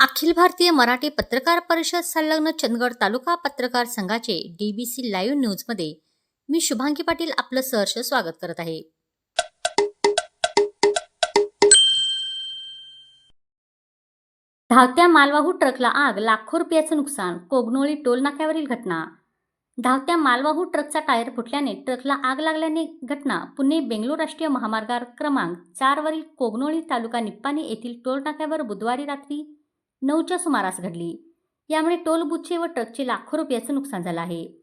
अखिल भारतीय मराठी पत्रकार परिषद संलग्न चंदगड तालुका पत्रकार संघाचे डीबीसी लाईव्ह न्यूजमध्ये मी शुभांगी पाटील आपलं सहर्ष स्वागत करत आहे. धावत्या मालवाहू ट्रकला आग लाखो रुपयाचं नुकसान कोगनोळी टोल नाक्यावरील घटना. धावत्या मालवाहू ट्रकचा टायर फुटल्याने ट्रकला आग लागल्याने घटना. पुणे बेंगलोर राष्ट्रीय महामार्गावर क्रमांक चारवरील कोगनोळी तालुका निप्पाणी येथील टोल नाक्यावर बुधवारी रात्री नऊच्या सुमारास घडली. यामुळे टोल व ट्रकचे लाखो रुपयाचं नुकसान झालं आहे.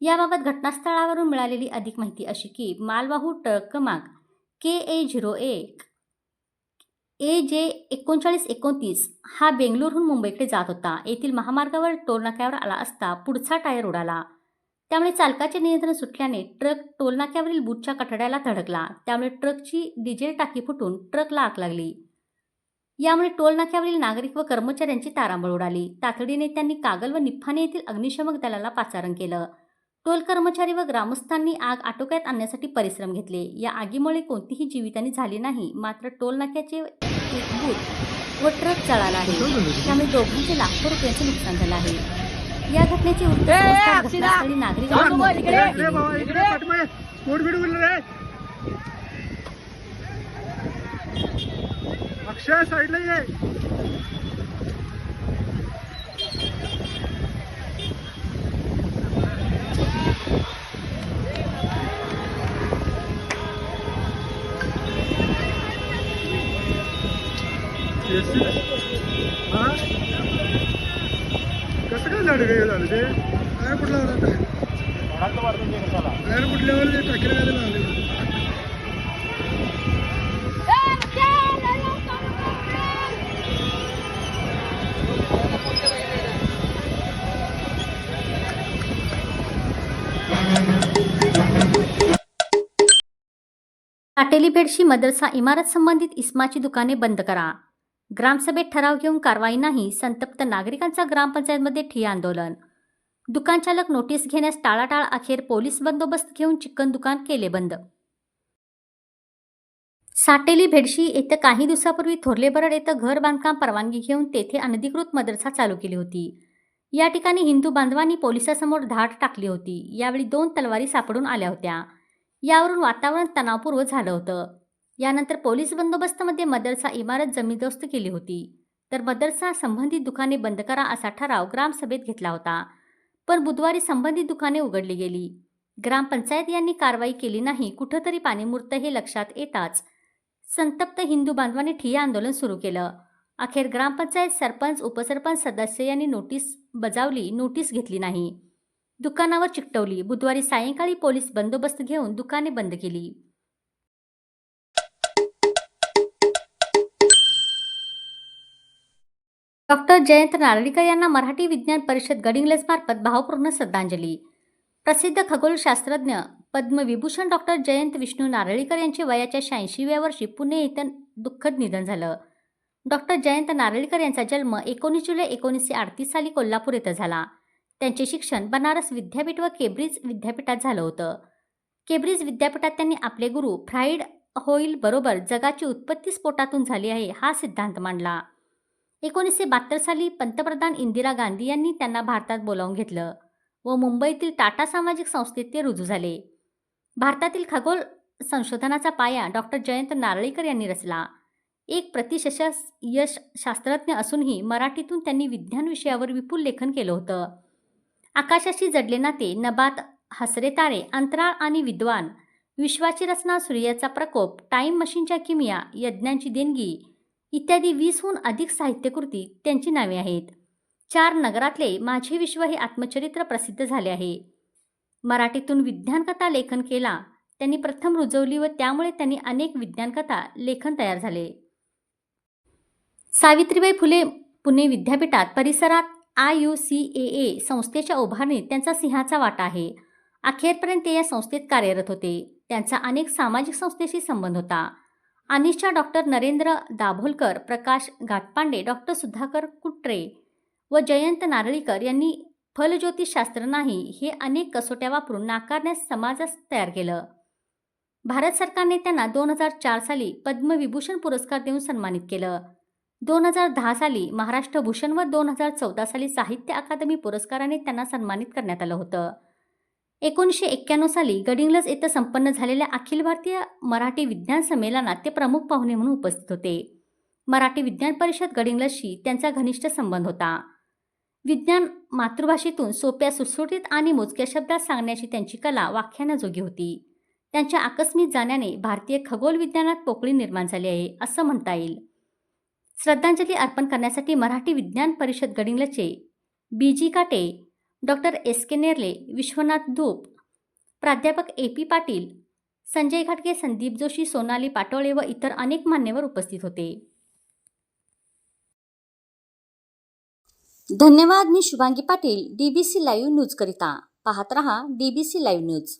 याबाबत घटनास्थळावरून मिळालेली अधिक माहिती अशी की मालवाहू ट्रक क्रमांक के ए झिरो एक ए जे एकोणचाळीस एकोणतीस हा बेंगलोरहून मुंबईकडे जात होता. येथील महामार्गावर टोलनाक्यावर आला असता पुढचा टायर उडाला. त्यामुळे चालकाचे नियंत्रण सुटल्याने ट्रक टोलनाक्यावरील बुटच्या कठड्याला धडकला. त्यामुळे ट्रकची डिझेल टाकी फुटून ट्रकला आग लागली. यामुळे टोलनाक्यावरील नागरिक व कर्मचाऱ्यांची तारांबळ उडाली. तातडीने त्यांनी कागल व निप्पाणे येथील अग्निशमक दलाला पाचारण केलं. टोल कर्मचारी व ग्रामस्थांनी आग आटोक्यात आणण्यासाठी परिश्रम घेतले. या आगीमुळे कोणतीही जीवितहानी झाली नाही. मात्र टोलनाक्याचे एक बूथ व ट्रक जळाला आहे. त्यामुळे दोघांचे लाखो रुपयांचे नुकसान झालं आहे. या घटनेची घटनास्थळी नागरिकांनी अक्षय साईडला ये. कसं काय झालं काय झालं ते काय कुठला कुठल्यावर ते टाकीला काय मदरसा इमारत संबंधित इस्माची दुकाने बंद करा. ग्रामसभेत ठराव घेऊन कारवाई नाही संतप्त नागरिकांचा ग्रामपंचायतमध्ये ठिय्या आंदोलन. दुकानचालक नोटीस घेण्यास टाळाटाळ अखेर पोलीस बंदोबस्त घेऊन चिकन दुकान केले बंद. साटेली भेडशी येत्या काही दिवसापूर्वी थोरले बरड घर बांधकाम परवानगी घेऊन तेथे अनधिकृत मदरसा चालू केली होती. या ठिकाणी हिंदू बांधवांनी पोलिसासमोर धाड टाकली होती. यावेळी दोन तलवारी सापडून आल्या होत्या. यावरून वातावरण तणावपूर्व झालं होतं. यानंतर पोलीस बंदोबस्तमध्ये मदरसा इमारत जमीनदोस्त केली होती. तर मदरसा संबंधित दुकाने बंद करा असा ठराव ग्रामसभेत घेतला होता. पण बुधवारी संबंधित दुकाने उघडली गेली. ग्रामपंचायत यांनी कारवाई केली नाही कुठंतरी पाणीमूर्त हे लक्षात येताच संतप्त हिंदू बांधवांनी ठिय्या आंदोलन सुरू केलं. अखेर ग्रामपंचायत सरपंच उपसरपंच सदस्य यांनी नोटीस बजावली नोटीस घेतली नाही. दुकानावर चिकटवली. बुधवारी सायंकाळी पोलीस बंदोबस्त घेऊन दुकाने बंद केली. डॉक्टर जयंत नारळीकर यांना मराठी विज्ञान परिषद गडिंग्लजमार्फत भावपूर्ण श्रद्धांजली. प्रसिद्ध खगोलशास्त्रज्ञ पद्मविभूषण डॉक्टर जयंत विष्णू नारळीकर यांचे वयाच्या शहाऐंशीव्या वर्षी पुणे येथे दुःखद निधन झालं. डॉक्टर जयंत नारळीकर यांचा जन्म एकोणीस जुलै एकोणीसशे अडतीस साली कोल्हापूर येथे झाला. त्यांचे शिक्षण बनारस विद्यापीठ व केब्रिज विद्यापीठात झालं होतं. केब्रिज विद्यापीठात त्यांनी आपले गुरु फ्राईड होईल बरोबर जगाची उत्पत्ती स्फोटातून झाली आहे हा सिद्धांत मांडला. एकोणीसशे बहात्तर साली पंतप्रधान इंदिरा गांधी यांनी त्यांना भारतात बोलावून घेतलं व मुंबईतील टाटा सामाजिक संस्थेत ते रुजू झाले. भारतातील खगोल संशोधनाचा पाया डॉक्टर जयंत नारळीकर यांनी रचला. एक प्रतिशश यश शास्त्रज्ञ असूनही मराठीतून त्यांनी विज्ञान विषयावर विपुल लेखन केलं होतं. आकाशाशी जडले नाते नबात हसरे तारे अंतराळ आणि विद्वान. विश्वाची रचना सूर्याचा प्रकोप टाईम मशीनच्या किमिया यज्ञांची देणगी इत्यादी वीसहून अधिक साहित्यकृती त्यांची नावे आहेत. चार नगरातले माझे विश्व हे आत्मचरित्र प्रसिद्ध झाले आहे. मराठीतून विज्ञानकथा लेखन केला त्यांनी प्रथम रुजवली व त्यामुळे त्यांनी अनेक विज्ञानकथा लेखन तयार झाले. सावित्रीबाई फुले पुणे विद्यापीठात परिसरात I U C A A संस्थेच्या उभारणीत त्यांचा सिंहाचा वाटा आहे. अखेरपर्यंत ते या संस्थेत कार्यरत होते. त्यांचा अनेक सामाजिक संस्थेशी संबंध होता. अनिशा डॉक्टर नरेंद्र दाभोलकर प्रकाश घाटपांडे डॉक्टर सुधाकर कुट्रे व जयंत नारळीकर यांनी फलज्योतिषशास्त्र नाही हे अनेक कसोट्या वापरून नाकारण्यास समाजास तयार केलं. भारत सरकारने त्यांना दोन हजार चार साली पद्मविभूषण पुरस्कार देऊन सन्मानित केलं. दोन हजार दहा साली महाराष्ट्र भूषण व दोन हजार चौदा साली साहित्य अकादमी पुरस्काराने त्यांना सन्मानित करण्यात आलं होतं. एकोणीसशे एक्क्याण्णव साली गडिंग्लज येथे संपन्न झालेल्या अखिल भारतीय मराठी विज्ञान संमेलनात ते प्रमुख पाहुणे म्हणून उपस्थित होते. मराठी विज्ञान परिषद गडिंग्लजशी त्यांचा घनिष्ठ संबंध होता. विज्ञान मातृभाषेतून सोप्या सुटसुटीत आणि मोजक्या शब्दात सांगण्याची त्यांची कला वाख्यानाजोगी होती. त्यांच्या आकस्मिक जाण्याने भारतीय खगोल विज्ञानात पोकळी निर्माण झाली आहे असं म्हणता येईल. श्रद्धांजली अर्पण करण्यासाठी मराठी विज्ञान परिषद गडिंगलचे B G Kate doctor S K Nerle Vishwanath Dhoop प्राध्यापक ए पी पाटील संजय घाटगे संदीप जोशी सोनाली पाटोळे व इतर अनेक मान्यवर उपस्थित होते. धन्यवाद मी Shubhangi Patil D B C live न्यूजकरिता. पाहत रहा DBC B C live news.